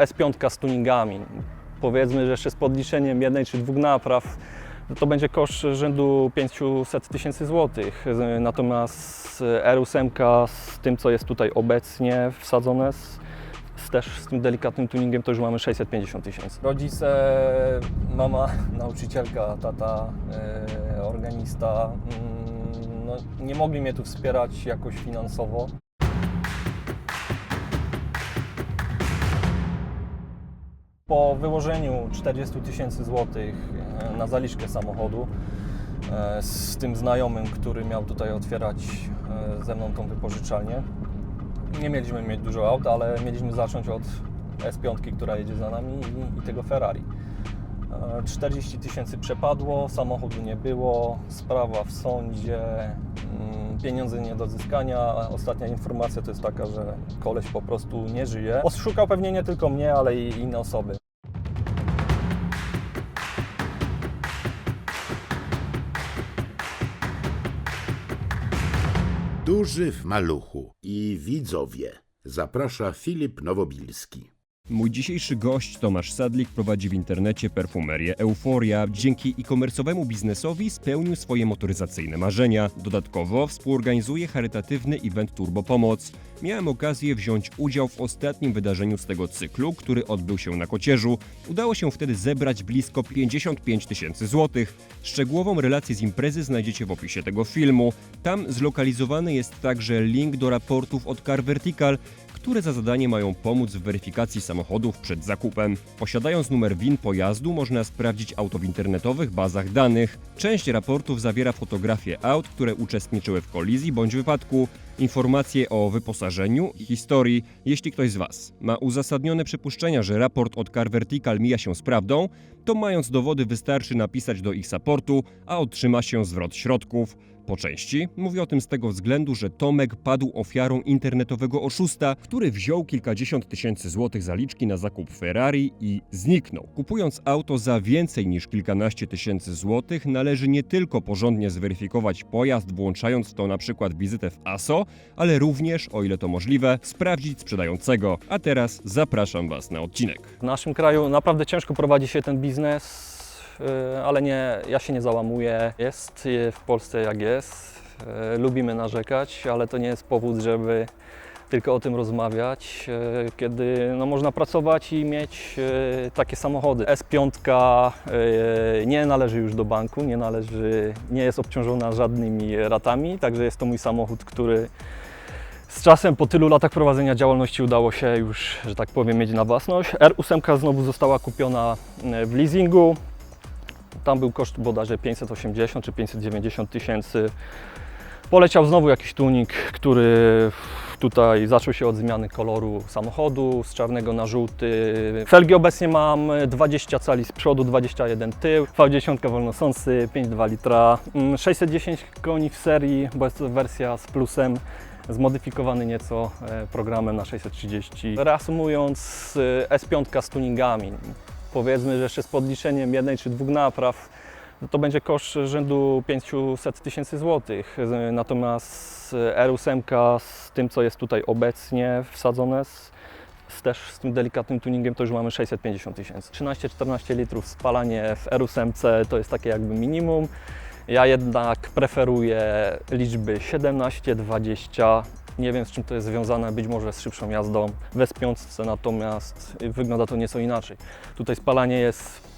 S5 z tuningami. Powiedzmy, że jeszcze z podliczeniem jednej czy dwóch napraw to będzie koszt rzędu 500 tysięcy złotych. Natomiast R8 z tym, co jest tutaj obecnie wsadzone, z, z też z tym delikatnym tuningiem, to już mamy 650 tysięcy. Rodzice, mama, nauczycielka, tata, e, organista, mm, no, nie mogli mnie tu wspierać jakoś finansowo. Po wyłożeniu 40 tysięcy złotych e, na zaliczkę samochodu e, z tym znajomym, który miał tutaj otwierać e, ze mną tą wypożyczalnię, nie mieliśmy mieć dużo aut, ale mieliśmy zacząć od S5, która jedzie za nami i, i tego Ferrari. E, 40 tysięcy przepadło, samochodu nie było, sprawa w sądzie, pieniądze nie do zyskania. Ostatnia informacja to jest taka, że koleś po prostu nie żyje. Oszukał pewnie nie tylko mnie, ale i inne osoby. Duży w maluchu i widzowie zaprasza Filip Nowobilski. Mój dzisiejszy gość Tomasz Sadlik prowadzi w internecie perfumerię Euforia. Dzięki e-commerce'owemu biznesowi spełnił swoje motoryzacyjne marzenia. Dodatkowo współorganizuje charytatywny event Turbo Pomoc. Miałem okazję wziąć udział w ostatnim wydarzeniu z tego cyklu, który odbył się na Kocierzu. Udało się wtedy zebrać blisko 55 tysięcy złotych. Szczegółową relację z imprezy znajdziecie w opisie tego filmu. Tam zlokalizowany jest także link do raportów od Car Vertical, które za zadanie mają pomóc w weryfikacji samochodów przed zakupem. Posiadając numer WIN pojazdu, można sprawdzić auto w internetowych bazach danych. Część raportów zawiera fotografie aut, które uczestniczyły w kolizji bądź wypadku, informacje o wyposażeniu i historii. Jeśli ktoś z Was ma uzasadnione przypuszczenia, że raport od Car Vertical mija się z prawdą, to mając dowody wystarczy napisać do ich supportu, a otrzyma się zwrot środków. Po części mówię o tym z tego względu, że Tomek padł ofiarą internetowego oszusta, który wziął kilkadziesiąt tysięcy złotych zaliczki na zakup Ferrari i zniknął. Kupując auto za więcej niż kilkanaście tysięcy złotych, należy nie tylko porządnie zweryfikować pojazd, włączając to na przykład wizytę w ASO, ale również, o ile to możliwe, sprawdzić sprzedającego. A teraz zapraszam Was na odcinek. W naszym kraju naprawdę ciężko prowadzi się ten biznes, yy, ale nie, ja się nie załamuję. Jest yy, w Polsce jak jest. Yy, Lubimy narzekać, ale to nie jest powód, żeby tylko o tym rozmawiać, yy, kiedy no, można pracować i mieć yy, takie samochody. S5 yy, nie należy już do banku, nie należy, nie jest obciążona żadnymi ratami, także jest to mój samochód, który z czasem, po tylu latach prowadzenia działalności udało się już, że tak powiem, mieć na własność. R8 znowu została kupiona e, w leasingu. Tam był koszt bodajże 580 czy 590 tysięcy. Poleciał znowu jakiś tunik, który tutaj zaczął się od zmiany koloru samochodu z czarnego na żółty. Felgi obecnie mam 20 cali z przodu, 21 tył. V10 wolnosący, 5,2 litra. Mm, 610 koni w serii, bo jest to wersja z plusem zmodyfikowany nieco e, programem na 630. Reasumując, e, S5 z tuningami, powiedzmy, że jeszcze z podliczeniem jednej czy dwóch napraw, to będzie koszt rzędu 500 tysięcy złotych. Natomiast e, R8 z tym, co jest tutaj obecnie wsadzone, z, z też z tym delikatnym tuningiem, to już mamy 650 tysięcy. 13-14 litrów spalanie w R8 to jest takie jakby minimum. Ja jednak preferuję liczby 17, 20. Nie wiem z czym to jest związane, być może z szybszą jazdą. W S5 natomiast wygląda to nieco inaczej. Tutaj spalanie jest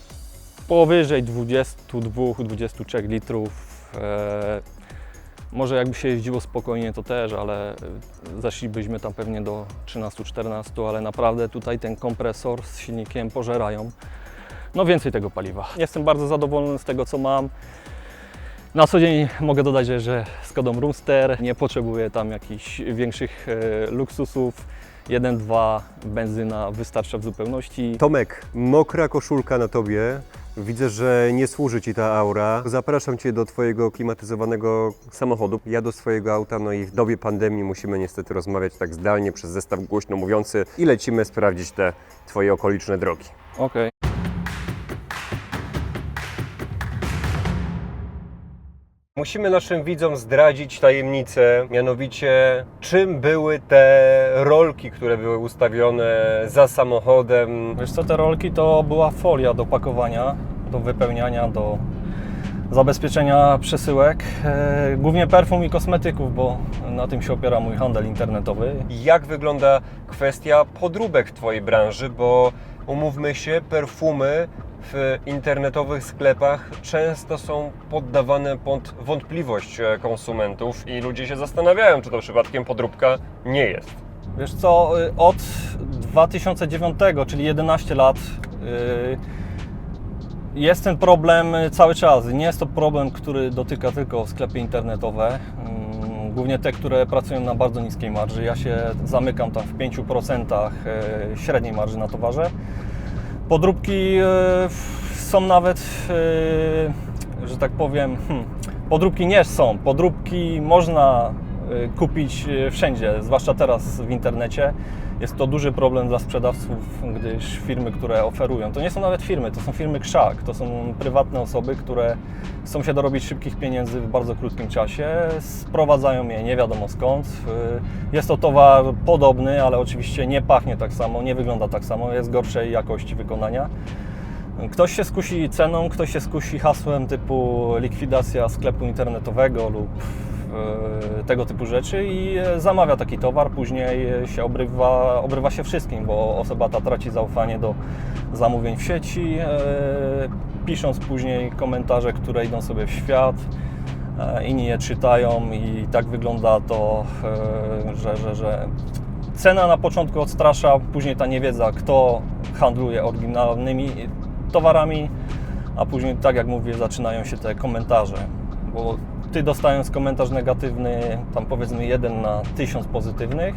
powyżej 22-23 litrów. E, może jakby się jeździło spokojnie to też, ale zeszlibyśmy tam pewnie do 13-14, ale naprawdę tutaj ten kompresor z silnikiem pożerają no więcej tego paliwa. Jestem bardzo zadowolony z tego co mam. Na co dzień mogę dodać, że, że Skodą Roomster nie potrzebuję tam jakichś większych e, luksusów. 1-2 benzyna wystarcza w zupełności. Tomek, mokra koszulka na tobie. Widzę, że nie służy ci ta aura. Zapraszam cię do twojego klimatyzowanego samochodu. Ja do swojego auta, no i w dobie pandemii musimy niestety rozmawiać tak zdalnie przez zestaw głośno mówiący i lecimy sprawdzić te twoje okoliczne drogi. Okej. Musimy naszym widzom zdradzić tajemnicę, mianowicie czym były te rolki, które były ustawione za samochodem. Wiesz co, te rolki to była folia do pakowania, do wypełniania, do zabezpieczenia przesyłek. E, głównie perfum i kosmetyków, bo na tym się opiera mój handel internetowy. Jak wygląda kwestia podróbek w Twojej branży, bo umówmy się, perfumy w internetowych sklepach często są poddawane pod wątpliwość e, konsumentów i ludzie się zastanawiają, czy to przypadkiem podróbka nie jest. Wiesz co, y, od 2009, czyli 11 lat, y, jest ten problem y, cały czas. Nie jest to problem, który dotyka tylko sklepy internetowe, mm, głównie te, które pracują na bardzo niskiej marży. Ja się zamykam tam w 5% y, średniej marży na towarze. Podróbki w- są nawet, y, że tak powiem, hmm, podróbki nie są. Podróbki można kupić y, wszędzie, zwłaszcza teraz w internecie. Jest to duży problem dla sprzedawców, gdyż firmy, które oferują, to nie są nawet firmy, to są firmy krzak, to są prywatne osoby, które chcą się dorobić szybkich pieniędzy w bardzo krótkim czasie, sprowadzają je nie wiadomo skąd. Y, Jest to towar podobny, ale oczywiście nie pachnie tak samo, nie wygląda tak samo, jest gorszej jakości wykonania. Ktoś się skusi ceną, ktoś się skusi hasłem typu likwidacja sklepu internetowego lub tego typu rzeczy i e, zamawia taki towar, później się obrywa, obrywa się wszystkim, bo osoba ta traci zaufanie do zamówień w sieci, e, pisząc później komentarze, które idą sobie w świat. e, Inni je czytają i tak wygląda to, e, że, że, że cena na początku odstrasza, później ta niewiedza, kto handluje oryginalnymi towarami, a później, tak jak mówię, zaczynają się te komentarze, bo ty dostając komentarz negatywny, tam powiedzmy jeden na tysiąc pozytywnych,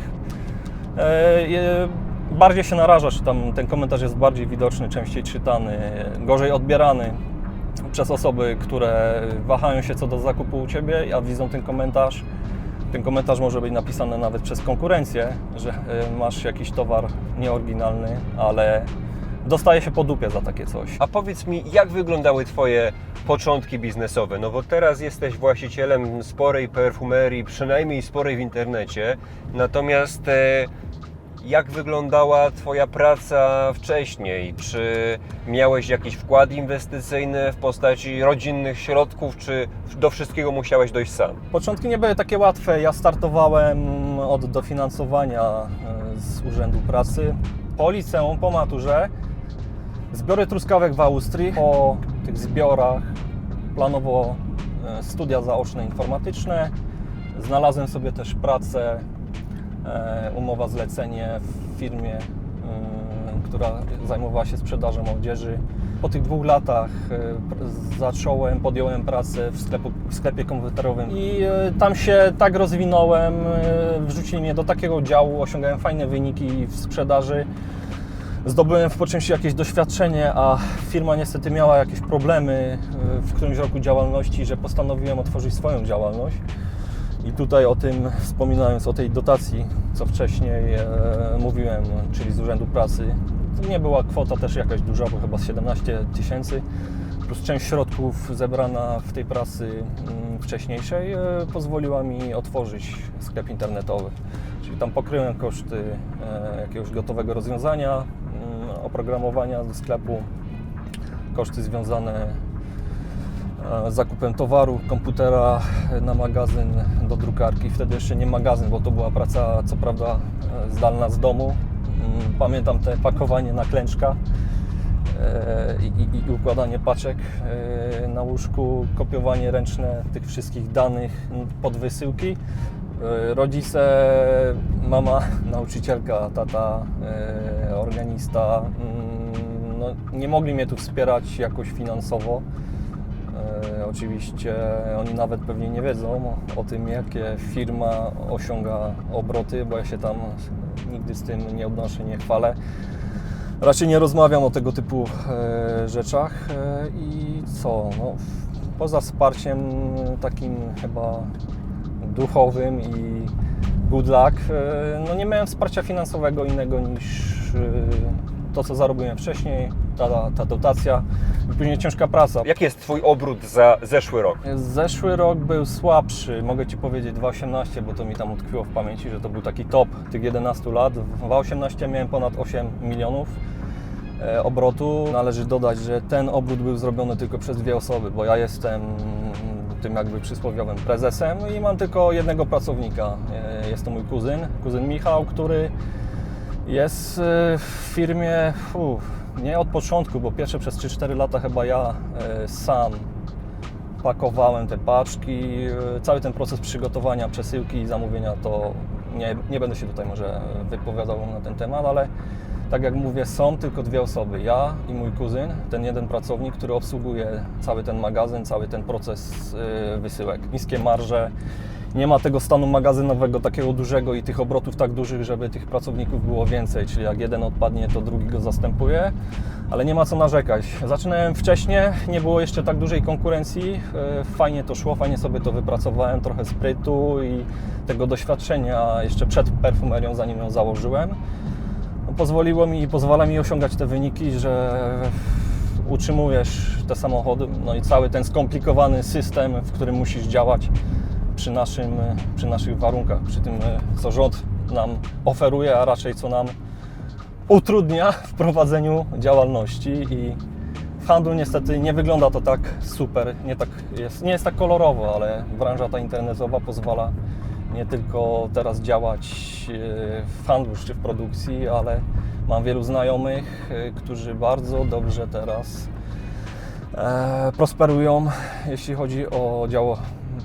e, bardziej się narażasz, tam ten komentarz jest bardziej widoczny, częściej czytany, gorzej odbierany przez osoby, które wahają się co do zakupu u Ciebie, a widzą ten komentarz. Ten komentarz może być napisany nawet przez konkurencję, że e, masz jakiś towar nieoryginalny, ale dostaje się po dupie za takie coś. A powiedz mi, jak wyglądały Twoje początki biznesowe? No bo teraz jesteś właścicielem sporej perfumerii, przynajmniej sporej w internecie. Natomiast e, jak wyglądała Twoja praca wcześniej? Czy miałeś jakiś wkład inwestycyjny w postaci rodzinnych środków, czy do wszystkiego musiałeś dojść sam? Początki nie były takie łatwe. Ja startowałem od dofinansowania e, z Urzędu Pracy po liceum, po maturze. Zbiory truskawek w Austrii. Po tych zbiorach planowo e, studia zaoczne informatyczne. Znalazłem sobie też pracę, e, umowa zlecenie w firmie, e, która zajmowała się sprzedażą odzieży. Po tych dwóch latach zacząłem, podjąłem pracę w, sklepu, w sklepie komputerowym i tam się tak rozwinąłem, wrzucili mnie do takiego działu, osiągałem fajne wyniki w sprzedaży. Zdobyłem w po czymś jakieś doświadczenie, a firma niestety miała jakieś problemy e, w którymś roku działalności, że postanowiłem otworzyć swoją działalność. I tutaj o tym wspominając, o tej dotacji, co wcześniej e, mówiłem, czyli z Urzędu Pracy, to nie była kwota też jakaś duża, bo chyba z 17 tysięcy, plus część środków zebrana w tej pracy mm, wcześniejszej e, pozwoliła mi otworzyć sklep internetowy. Czyli tam pokryłem koszty e, jakiegoś gotowego rozwiązania, oprogramowania do sklepu, koszty związane e, zakupem towaru, komputera na magazyn do drukarki. Wtedy jeszcze nie magazyn, bo to była praca co prawda e, zdalna z domu. Mm, Pamiętam te pakowanie na klęczka e, i, układanie paczek e, na łóżku, kopiowanie ręczne tych wszystkich danych pod wysyłki. E, Rodzice, mama, nauczycielka, tata, e, organista, mm, no, nie mogli mnie tu wspierać jakoś finansowo. E, Oczywiście oni nawet pewnie nie wiedzą o tym, jakie firma osiąga obroty, bo ja się tam nigdy z tym nie odnoszę, nie chwalę. Raczej nie rozmawiam o tego typu e, rzeczach e, i co, no, poza wsparciem takim chyba duchowym i good luck, no nie miałem wsparcia finansowego innego niż e, to, co zarobiłem wcześniej, ta, ta dotacja i później ciężka praca. Jaki jest Twój obrót za zeszły rok? Zeszły rok był słabszy, mogę Ci powiedzieć 2,18, bo to mi tam utkwiło w pamięci, że to był taki top tych 11 lat. W 2,18 miałem ponad 8 milionów e, obrotu. Należy dodać, że ten obrót był zrobiony tylko przez dwie osoby, bo ja jestem tym jakby przysłowiowym prezesem i mam tylko jednego pracownika. E, Jest to mój kuzyn, kuzyn Michał, który jest e, w firmie fu, nie od początku, bo pierwsze przez 3-4 lata chyba ja e, sam pakowałem te paczki, e, cały ten proces przygotowania, przesyłki i zamówienia, to nie, nie będę się tutaj może wypowiadał na ten temat, ale tak jak mówię, są tylko dwie osoby, ja i mój kuzyn, ten jeden pracownik, który obsługuje cały ten magazyn, cały ten proces wysyłek. Niskie marże, nie ma tego stanu magazynowego takiego dużego i tych obrotów tak dużych, żeby tych pracowników było więcej, czyli jak jeden odpadnie, to drugi go zastępuje, ale nie ma co narzekać. Zaczynałem wcześniej, nie było jeszcze tak dużej konkurencji, e, fajnie to szło, fajnie sobie to wypracowałem, trochę sprytu i tego doświadczenia jeszcze przed perfumerią, zanim ją założyłem. No, pozwoliło mi i pozwala mi osiągać te wyniki, że utrzymujesz te samochody, no i cały ten skomplikowany system, w którym musisz działać przy, naszym, przy naszych warunkach, przy tym, co rząd nam oferuje, a raczej co nam utrudnia w prowadzeniu działalności i w handlu niestety nie wygląda to tak super, nie, tak jest, nie jest tak kolorowo, ale branża ta internetowa pozwala nie tylko teraz działać e, w handlu czy w produkcji, ale mam wielu znajomych, e, którzy bardzo dobrze teraz e, prosperują, jeśli chodzi o dział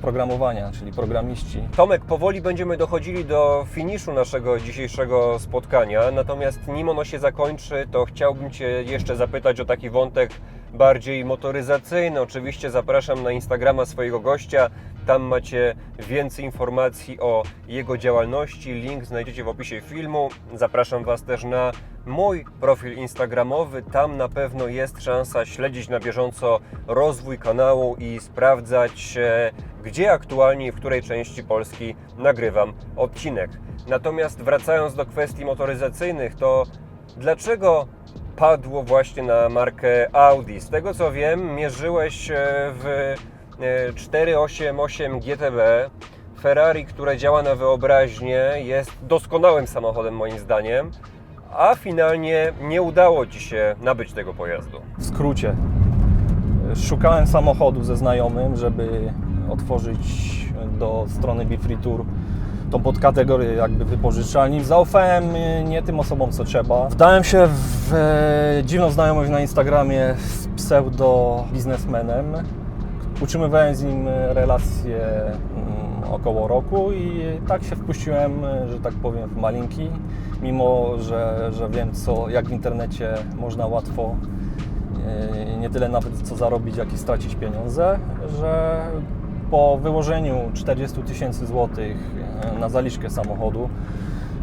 programowania, czyli programiści. Tomek, powoli będziemy dochodzili do finiszu naszego dzisiejszego spotkania, natomiast nim ono się zakończy, to chciałbym Cię jeszcze zapytać o taki wątek bardziej motoryzacyjny. Oczywiście zapraszam na Instagrama swojego gościa, tam macie więcej informacji o jego działalności, link znajdziecie w opisie filmu. Zapraszam Was też na mój profil instagramowy, tam na pewno jest szansa śledzić na bieżąco rozwój kanału i sprawdzać, e, gdzie aktualnie i w której części Polski nagrywam odcinek. Natomiast wracając do kwestii motoryzacyjnych, to dlaczego padło właśnie na markę Audi? Z tego co wiem, mierzyłeś e, w 488 GTB. Ferrari, które działa na wyobraźnię, jest doskonałym samochodem moim zdaniem, a finalnie nie udało Ci się nabyć tego pojazdu. W skrócie, szukałem samochodu ze znajomym, żeby otworzyć do strony Bifree Tour tą podkategorię jakby wypożyczalni. Zaufałem nie tym osobom, co trzeba. Wdałem się w e, dziwną znajomość na Instagramie z pseudo biznesmenem. Utrzymywałem z nim relację mm, około roku i tak się wpuściłem, że tak powiem, w malinki, mimo że, że wiem, co, jak w internecie można łatwo e, nie tyle nawet co zarobić, jak i stracić pieniądze, że po wyłożeniu 40 tysięcy złotych e, na zaliczkę samochodu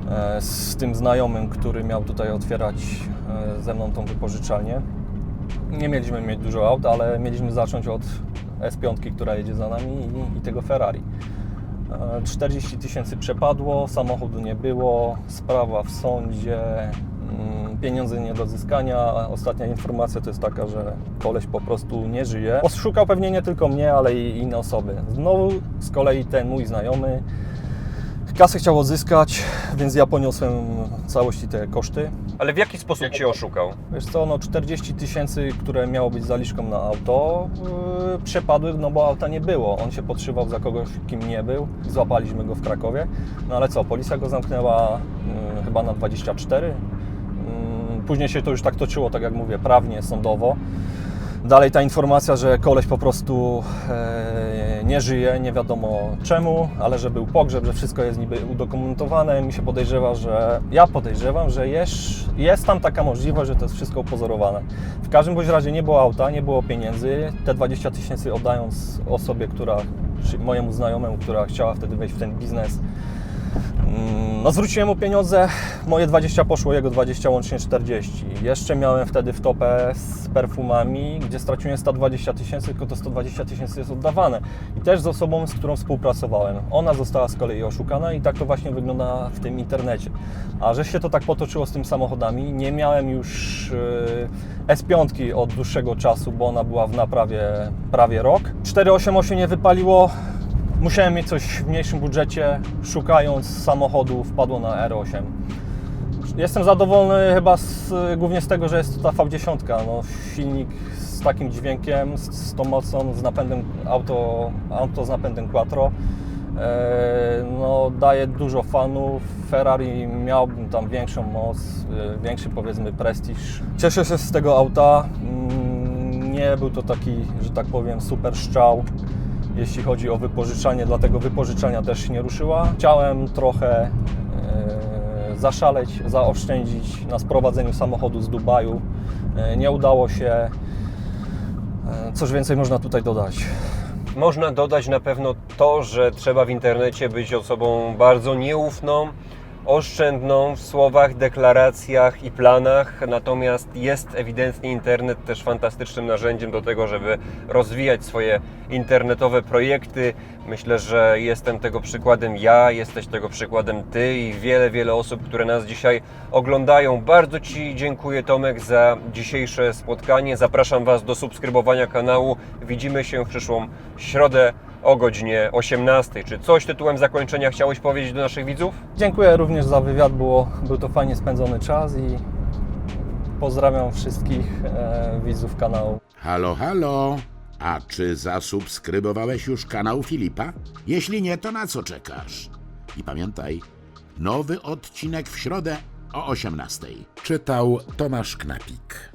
e, z tym znajomym, który miał tutaj otwierać e, ze mną tą wypożyczalnię, nie mieliśmy mieć dużo aut, ale mieliśmy zacząć od S5, która jedzie za nami i, i tego Ferrari. E, 40 tysięcy przepadło, samochodu nie było, sprawa w sądzie, mm, pieniądze nie do zyskania. Ostatnia informacja to jest taka, że koleś po prostu nie żyje. Szukał pewnie nie tylko mnie, ale i inne osoby. Znowu z kolei ten mój znajomy kasę chciał odzyskać, więc ja poniosłem całości te koszty. Ale w jaki sposób Cię oszukał? Wiesz co, no 40 tysięcy, które miało być zaliczką na auto, yy, przepadły, no bo auta nie było. On się podszywał za kogoś, kim nie był. Złapaliśmy go w Krakowie. No ale co, policja go zamknęła yy, chyba na 24. Yy, później się to już tak toczyło, tak jak mówię, prawnie, sądowo. Dalej ta informacja, że koleś po prostu e, nie żyje, nie wiadomo czemu, ale że był pogrzeb, że wszystko jest niby udokumentowane. Mi się podejrzewa, że ja podejrzewam, że jest, jest tam taka możliwość, że to jest wszystko upozorowane. W każdym bądź razie nie było auta, nie było pieniędzy. Te 20 tysięcy oddając osobie, która, mojemu znajomemu, która chciała wtedy wejść w ten biznes, No zwróciłem mu pieniądze, moje 20 poszło, jego 20, łącznie 40. Jeszcze miałem wtedy w topę z perfumami, gdzie straciłem 120 tysięcy, tylko to 120 tysięcy jest oddawane. I też z osobą, z którą współpracowałem. Ona została z kolei oszukana i tak to właśnie wygląda w tym internecie. A że się to tak potoczyło z tymi samochodami, nie miałem już yy, S5 od dłuższego czasu, bo ona była w naprawie prawie rok. 488 nie wypaliło, Musiałem mieć coś w mniejszym budżecie, szukając samochodu wpadło na R8. Jestem zadowolony chyba z, głównie z tego, że jest to ta V10. No, silnik z takim dźwiękiem, z, z tą mocą, z napędem auto, auto z napędem quattro. E, no, daje dużo fanów. Ferrari miałbym tam większą moc, e, większy powiedzmy prestiż. Cieszę się z tego auta. Mm, Nie był to taki, że tak powiem, super szczał jeśli chodzi o wypożyczanie, dlatego wypożyczania też się nie ruszyła. Chciałem trochę e, zaszaleć, zaoszczędzić na sprowadzeniu samochodu z Dubaju. E, nie udało się. E, Cóż więcej można tutaj dodać? Można dodać na pewno to, że trzeba w internecie być osobą bardzo nieufną, oszczędną w słowach, deklaracjach i planach, natomiast jest ewidentnie internet też fantastycznym narzędziem do tego, żeby rozwijać swoje internetowe projekty. Myślę, że jestem tego przykładem ja, jesteś tego przykładem ty i wiele, wiele osób, które nas dzisiaj oglądają. Bardzo Ci dziękuję Tomek za dzisiejsze spotkanie. Zapraszam Was do subskrybowania kanału. Widzimy się w przyszłą środę o godzinie 18. Czy coś tytułem zakończenia chciałeś powiedzieć do naszych widzów? Dziękuję również za wywiad, było, był to fajnie spędzony czas i pozdrawiam wszystkich e, widzów kanału. Halo, halo. A czy zasubskrybowałeś już kanał Filipa? Jeśli nie, to na co czekasz? I pamiętaj, nowy odcinek w środę o 18:00. Czytał Tomasz Knapik.